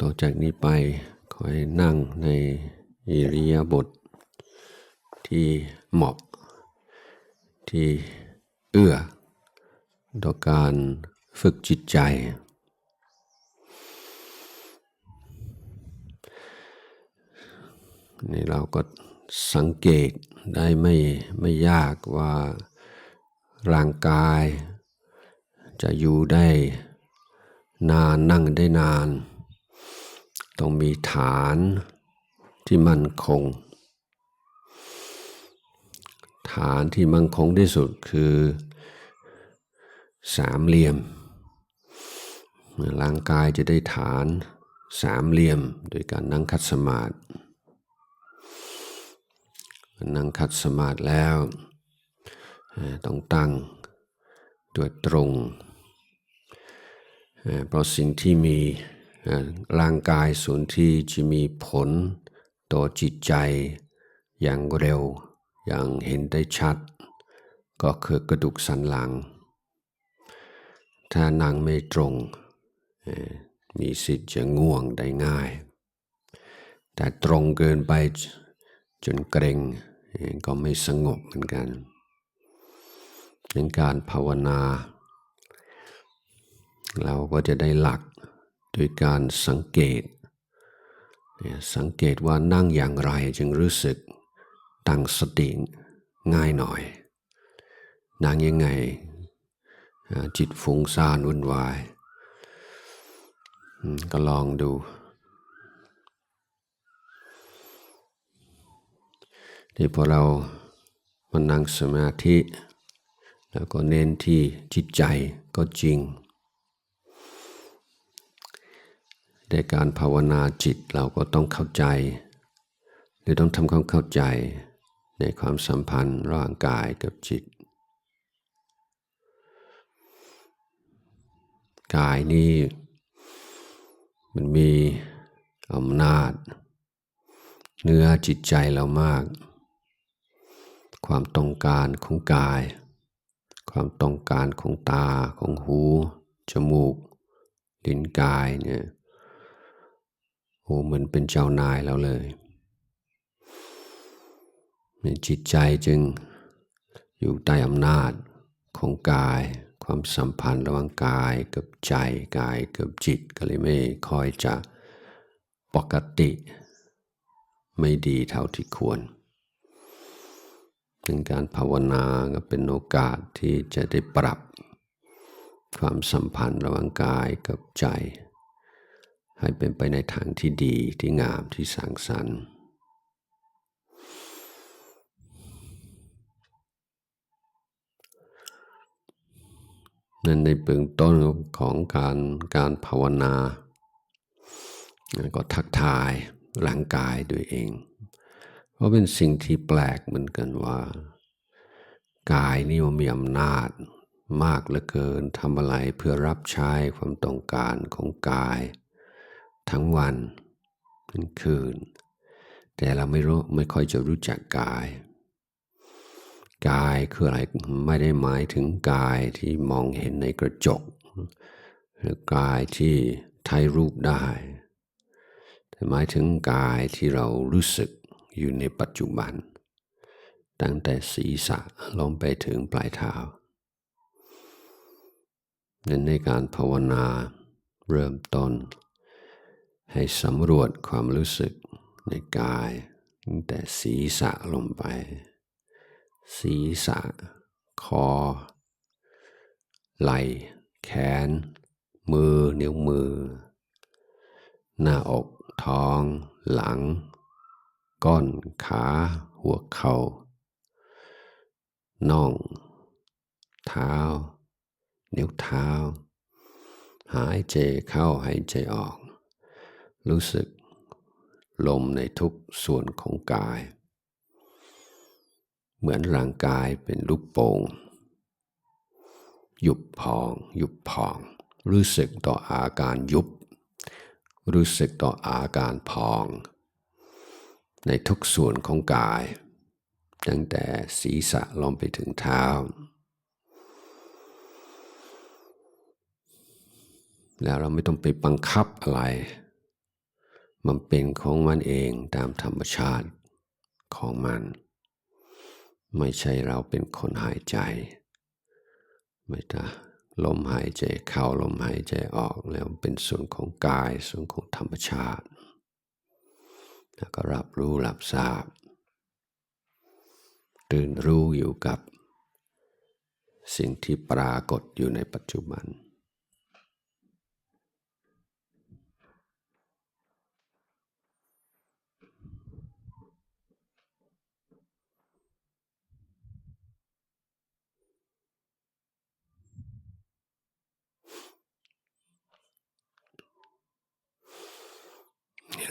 ต่อจากนี้ไปขอให้นั่งในอิริยาบถที่เหมาะ ที่เอื้อ ต่อการฝึกจิตใจ นี่เราก็สังเกตได้ไม่ไม่ยากว่าร่างกาย จะอยู่ได้นานนั่งได้นาน ต้องมีฐานที่มั่นคง ฐานที่มั่นคงที่สุดคือสามเหลี่ยมร่างกายจะได้ฐานสามเหลี่ยมโดยการนั่งคัดสมาธินั่งคัดสมาธิแล้ว ต้องตั้งตัวตรงเพราะสิ่งที่มี ร่างกายส่วนที่จะมีผลต่อจิตใจอย่างเร็วอย่างเห็นได้ชัด ก็คือกระดูกสันหลัง ถ้านั่งไม่ตรง มีสิทธิ์จะง่วงได้ง่าย แต่ตรงเกินไปจนเกรงก็ไม่สงบเหมือนกันเป็นการภาวนา เราก็จะได้หลัก โดยการสังเกต สังเกตว่านั่งอย่างไรจึงรู้สึกตั้งสติง่ายหน่อย นั่งยังไง จิตฟุ้งซ่านวุ่นวาย ก็ลองดูที่พอเรามานั่งสมาธิ แล้วก็เน้นที่จิตใจก็จริง ในการภาวนาจิตเราก็ต้องเข้าใจ หรือต้องทำความเข้าใจในความสัมพันธ์ระหว่างกายกับจิต กายนี้มันมีอำนาจ เนื้อจิตใจเรามาก ความต้องการของกาย ความต้องการของตาของหู จมูก ลิ้นกายเนี่ย โอ้เหมือนเป็นเจ้านายเราเลยจิตใจจึงอยู่ใต้อำนาจของกาย ความสัมพันธ์ระหว่างกายกับใจกายกับจิตก็เลยไม่ค่อยจะปกติ ไม่ดีเท่าที่ควรเป็นการภาวนาก็เป็นโอกาสที่จะได้ปรับ ความสัมพันธ์ระหว่างกายกับใจ ให้เป็นไปในทางที่ดีที่งามที่สร้างสรรค์นั่นในเบื้องต้นของการการภาวนา ก็ทักทายร่างกายด้วยเอง เพราะเป็นสิ่งที่แปลกเหมือนกันว่า กายนี่มันมีอำนาจมากเหลือเกินทำอะไรเพื่อรับใช้ความต้องการของกาย ทั้งวันทั้งคืน แต่เราไม่รู้ไม่ค่อยจะรู้จักกาย กายคืออะไรไม่ได้หมายถึงกายที่มองเห็นในกระจก หรือกายที่ถ่ายรูปได้ แต่หมายถึงกายที่เรารู้สึกอยู่ในปัจจุบัน ตั้งแต่ศีรษะลงไปถึงปลายเท้านั้นในการภาวนาเริ่มต้น ให้สำรวจความรู้สึกในกายตั้งแต่ศีรษะลงไป ศีรษะ คอ ไหล่ แขน มือ นิ้วมือ หน้าอก ท้อง หลัง ก้น ขา หัวเขา่าน่อง เท้า นิ้วเท้า หายใจเข้าหายใจออก รู้สึกลมในทุกส่วนของกาย เหมือนร่างกายเป็นลูกโป่งยุบพองยุบพอง รู้สึกต่ออาการยุบ รู้สึกต่ออาการพอง ในทุกส่วนของกาย ตั้งแต่ศีรษะลงไปถึงเท้า แล้วเราไม่ต้องไปบังคับอะไร มันเป็นของมันเองตามธรรมชาติของมัน ไม่ใช่เราเป็นคนหายใจ ไม่ตาลมหายใจเข้าลมหายใจออกแล้วเป็นส่วนของกายส่วนของธรรมชาติ แล้วก็รับรู้รับทราบ ตื่นรู้อยู่กับสิ่งที่ปรากฏอยู่ในปัจจุบัน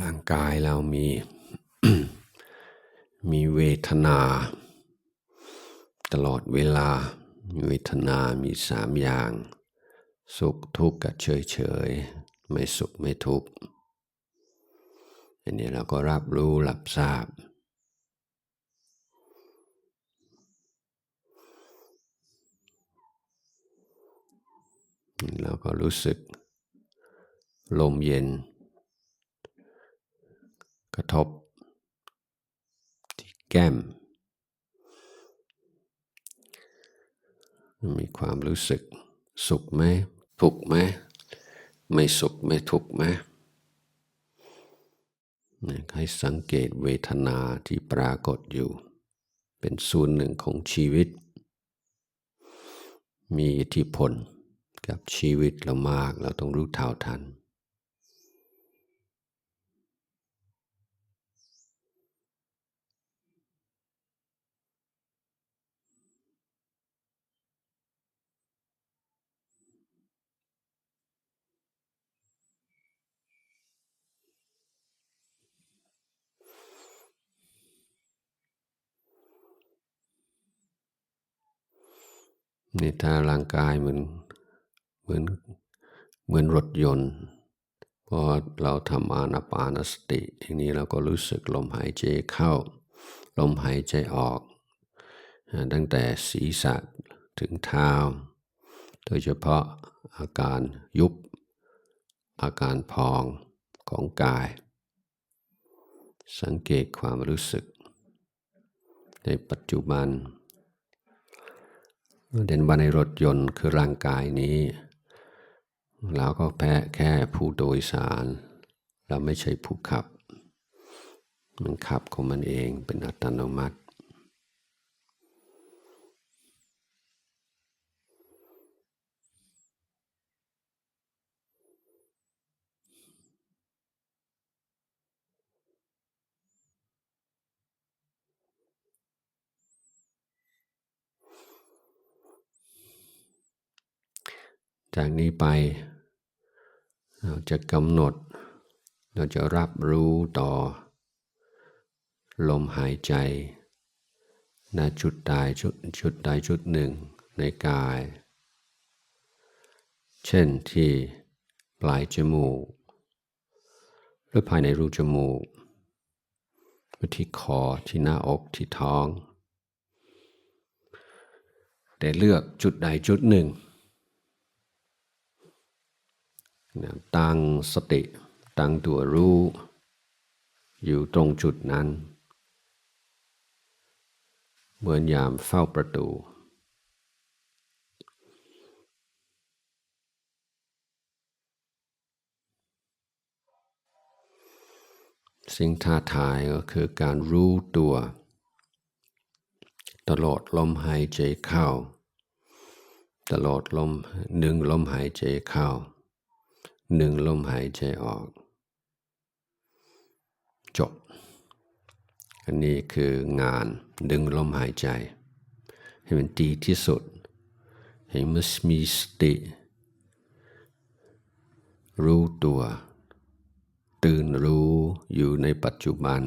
ร่างกายเรามี มีเวทนา ตลอดเวลา เวทนามีสามอย่าง สุขทุกข์กับเฉยเฉยไม่สุขไม่ทุกข์อันนี้เราก็รับรู้รับทราบ เราก็รู้สึก ลมเย็น กระทบ ที่แก้ม มีความรู้สึกสุขไหมทุกไหมไม่สุขไม่ทุกไหมให้สังเกตเวทนาที่ปรากฏอยู่ เป็นส่วนหนึ่งของชีวิต มีอิทธิพลกับชีวิตเรามากเราต้องรู้เท่าทัน นี่ถ้าร่างกายเหมือนเหมือนเหมือนรถยนต์พอเราทำอานาปานสติอย่างนี้เราก็รู้สึกลมหายใจเข้า ลมหายใจออก ตั้งแต่ศีรษะถึงเท้า โดยเฉพาะอาการยุบ อาการพองของกาย สังเกตความรู้สึก ในปัจจุบัน เด่นว่าในรถยนต์คือร่างกายนี้ เราก็แพ้แค่ผู้โดยสาร เราไม่ใช่ผู้ขับ มันขับของมันเองเป็นอัตโนมัติ จากนี้ไป เราจะกำหนด เราจะรับรู้ต่อ ลมหายใจณจุดใดจุดจุดใดจุดหนึ่งในกาย เช่นที่ปลายจมูก หรือภายในรูจมูกที่คอที่หน้าอกที่ท้อง แต่เลือกจุดใดจุดหนึ่ง ตั้งสติ ตั้งตัวรู้ อยู่ตรงจุดนั้น เหมือนยามเฝ้าประตู สิ่งท้าทายก็คือการรู้ตัว ตลอดลมหายใจเข้า ตลอดลมหนึ่งลมหายใจเข้า หนึ่งลมหายใจออก จบ อันนี้คืองานดึงลมหายใจ ให้มันดีที่สุด ให้มันมีสติ รู้ตัว ตื่นรู้อยู่ในปัจจุบัน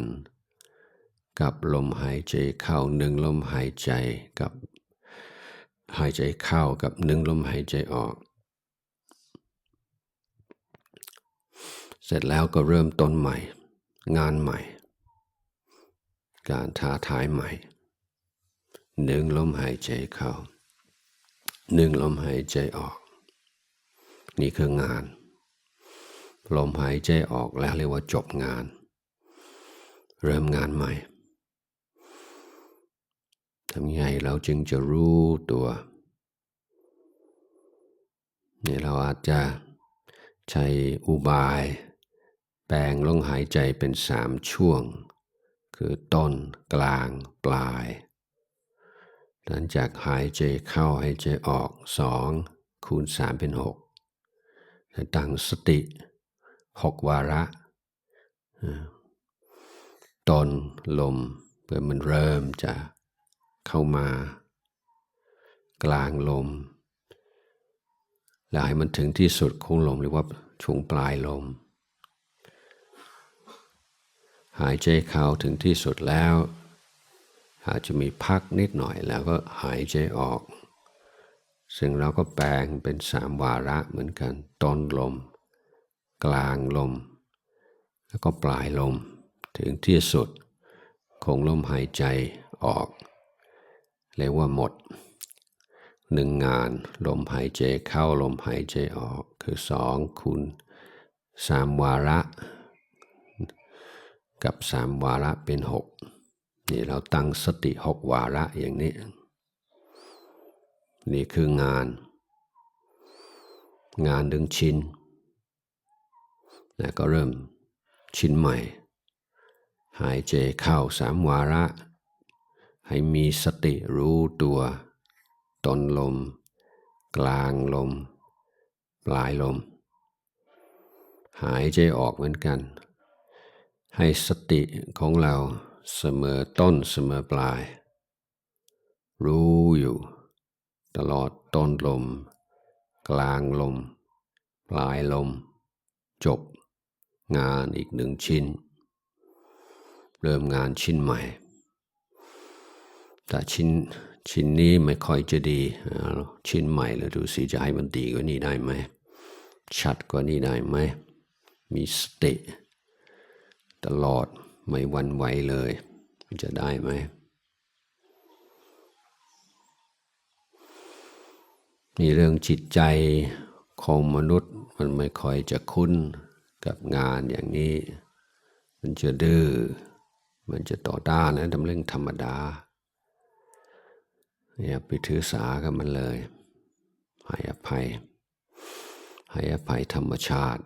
กับลมหายใจเข้าหนึ่งลมหายใจกับหายใจเข้ากับหนึ่งลมหายใจออก เสร็จแล้วก็เริ่มต้นใหม่ งานใหม่ การท้าทายใหม่หนึ่งลมหายใจเข้าหนึ่งลมหายใจออก นี่คืองาน ลมหายใจออกแล้วเรียกว่าจบงาน เริ่มงานใหม่ทำไงเราจึงจะรู้ตัวนี่เราอาจจะใช้อุบาย แปลงลงหายใจเป็นสามช่วง คือต้นกลางปลาย หลังจากหายใจเข้าหายใจออกสองคูณสามเป็นหกตั้งสติหกวาระต้นลมเพื่อมันเริ่มจะเข้ามา กลางลม แล้วให้มันถึงที่สุดของลมหรือว่าช่วงปลายลม หายใจเข้าถึงที่สุดแล้ว อาจจะมีพักนิดหน่อยแล้วก็หายใจออก ซึ่งเราก็แปลงเป็นสามวาระเหมือนกันต้นลม กลางลม แล้วก็ปลายลมถึงที่สุดของลมหายใจออกเรียกว่าหมดหนึ่งงานลมหายใจเข้าลมหายใจออกคือสองคูณสามวาระ กับสามวาระเป็นหกนี่เราตั้งสติหกวาระอย่างนี้ นี่คืองาน งานดึงชิ้น แล้วก็เริ่มชิ้นใหม่ หายใจเข้าสามวาระ ให้มีสติรู้ตัวต้นลม กลางลม ปลายลม หายใจออกเหมือนกัน ให้สติของเราเสมอต้นเสมอปลาย รู้อยู่ ตลอดต้นลม กลางลม ปลายลม จบ งานอีกหนึ่งชิ้น เริ่มงานชิ้นใหม่ แต่ชิ้นชิ้นนี้ไม่ค่อยจะดี ชิ้นใหม่แล้วดูสิจะให้มันดีกว่านี้ได้ไหม ชัดกว่านี้ได้ไหม มีสติ ตลอดไม่วันไหวเลยจะได้ไหม นี่เรื่องจิตใจของมนุษย์มันไม่ค่อยจะคุ้นกับงานอย่างนี้ มันจะดื้อ มันจะต่อต้านนะทำเรื่องธรรมดา อย่าไปถือสากับมันเลยให้อภัยให้อภัยธรรมชาติ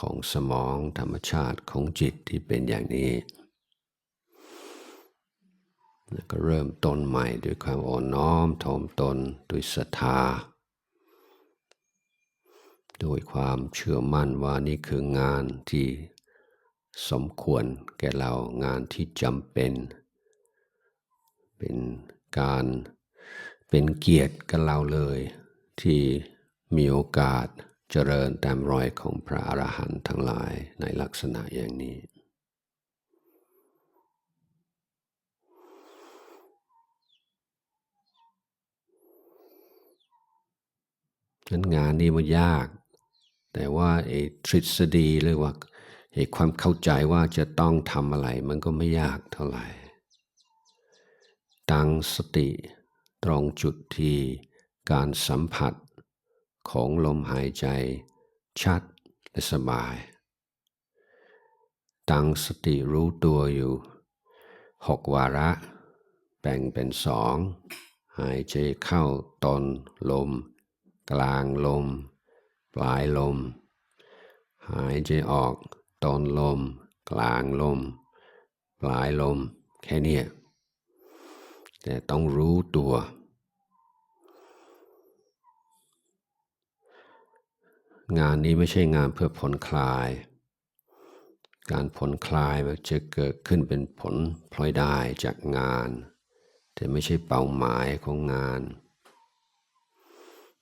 ของสมองธรรมชาติของจิตที่เป็นอย่างนี้ แล้วก็เริ่มต้นใหม่ด้วยความอ่อนน้อมถ่อมตนด้วยศรัทธาด้วยความเชื่อมั่นว่านี่คืองานที่สมควรแก่เรางานที่จำเป็น เป็นการเป็นเกียรติกับเราเลย ที่มีโอกาส เจริญตามรอยของพระอรหันต์ทั้งหลายในลักษณะอย่างนี้ นั้นงานนี้มันยาก แต่ว่าไอ้ทฤษฎีหรือว่าไอ้ความเข้าใจว่าจะต้องทำอะไรมันก็ไม่ยากเท่าไหร่ ตั้งสติตรงจุดที่การสัมผัส ของลมหายใจ ชัดและสบาย ตั้งสติรู้ตัวอยู่หกวาระ แบ่งเป็นสอง หายใจเข้าตอนลม กลางลม ปลายลม หายใจออกตอนลม กลางลม ปลายลม แค่นี้แต่ต้องรู้ตัว งานนี้ไม่ใช่งานเพื่อผลคลาย การผลคลายมันจะเกิดขึ้นเป็นผลพลอยได้จากงาน แต่ไม่ใช่เป้าหมายของงาน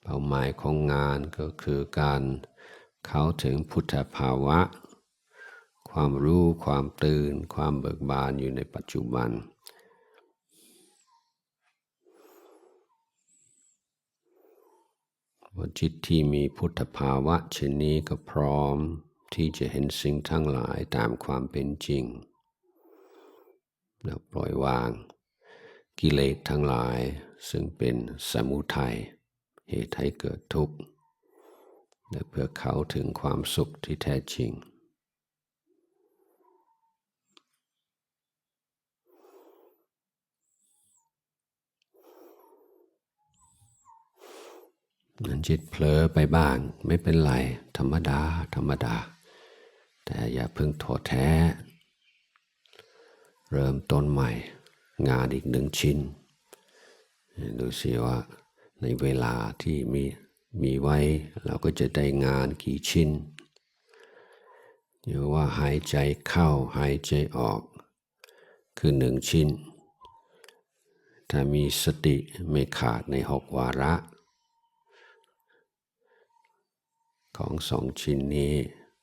เป้าหมายของงานก็คือการเข้าถึงพุทธภาวะ ความรู้ความตื่น ความเบิกบานอยู่ในปัจจุบัน ว่าจิตที่มีพุทธภาวะเช่นนี้ก็พร้อมที่จะเห็นสิ่งทั้งหลายตามความเป็นจริง แล้วปล่อยวาง กิเลสทั้งหลายซึ่งเป็นสมุทัยเหตุให้เกิดทุกข์และเพื่อเขาถึงความสุขที่แท้จริง จิตเผลอไปบ้างไม่เป็นไร ธรรมดา ธรรมดา แต่อย่าเพิ่งท้อแท้ เริ่มต้นใหม่ งานอีกหนึ่งชิ้น ดูสิว่าในเวลาที่มีมีไว้ เราก็จะได้งานกี่ชิ้นหรือว่าหายใจเข้าหายใจออก คือหนึ่งชิ้น ถ้ามีสติไม่ขาดในหกวาระ ของสองชิ้นนี้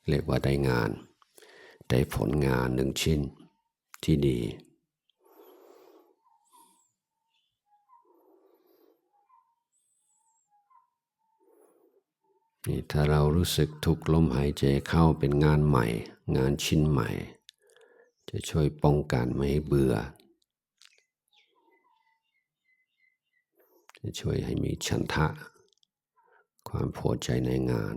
เรียกว่าได้งาน ได้ผลงานหนึ่งชิ้นที่ดี นี่ถ้าเรารู้สึกทุกลมหายใจเข้าเป็นงานใหม่ งานชิ้นใหม่ จะช่วยป้องกันไม่ให้เบื่อ จะช่วยให้มีฉันทะ ความพอใจในงาน